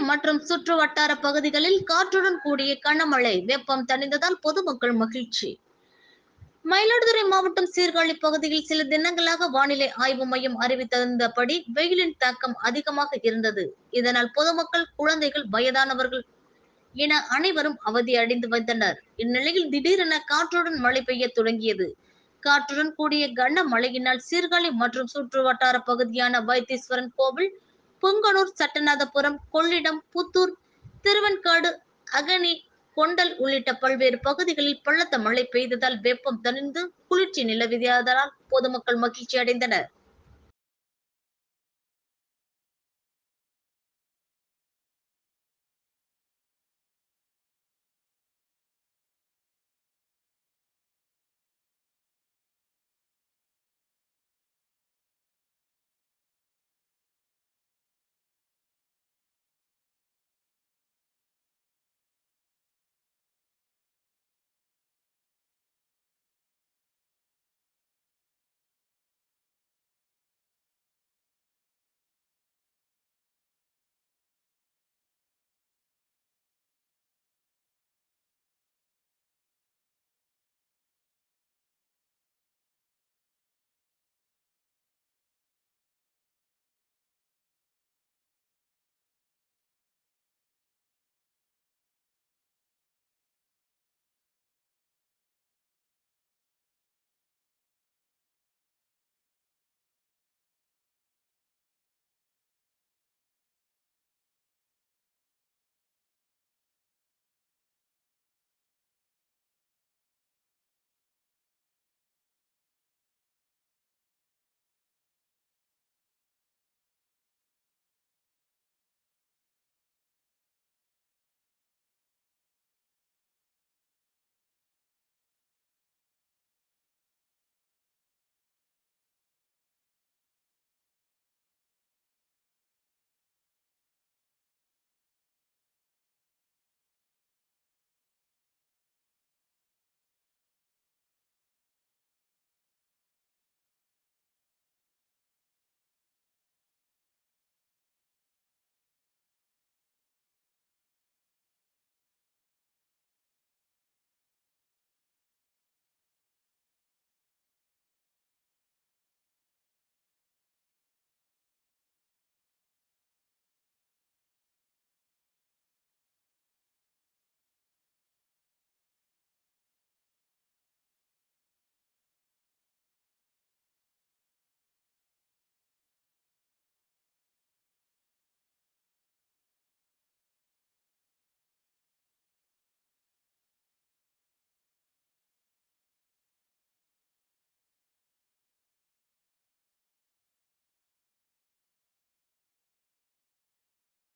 மற்றும் சுற்று வட்டார பகுதிகளில் காற்றுடன் கூடிய கனமழை வெப்பம் தணிந்ததால் பொதுமக்கள் மகிழ்ச்சி. மயிலாடுதுறை மாவட்டம் சீர்காழி பகுதியில் சில தினங்களாக வானிலை ஆய்வு மையம் அறிவித்திருந்தபடி வெயிலின் தாக்கம் அதிகமாக இருந்தது. இதனால் பொதுமக்கள் குழந்தைகள் வயதானவர்கள் என அனைவரும் அவதி அடைந்து வந்தனர் இந்நிலையில் திடீரென காற்றுடன் மழை பெய்ய தொடங்கியது. காற்றுடன் கூடிய கன மழையினால் சீர்காழி மற்றும் சுற்று வட்டார பகுதியான வைத்தீஸ்வரன் கோவில் புங்கனூர் சட்டநாதபுரம் கொள்ளிடம் புத்தூர் திருவன்காடு அகனி கொண்டல் உள்ளிட்ட பல்வேறு பகுதிகளில் பள்ளத்த மழை பெய்ததால் வெப்பம் தணிந்து குளிர்ச்சி நிலவியதால் பொதுமக்கள் மகிழ்ச்சி அடைந்தனர்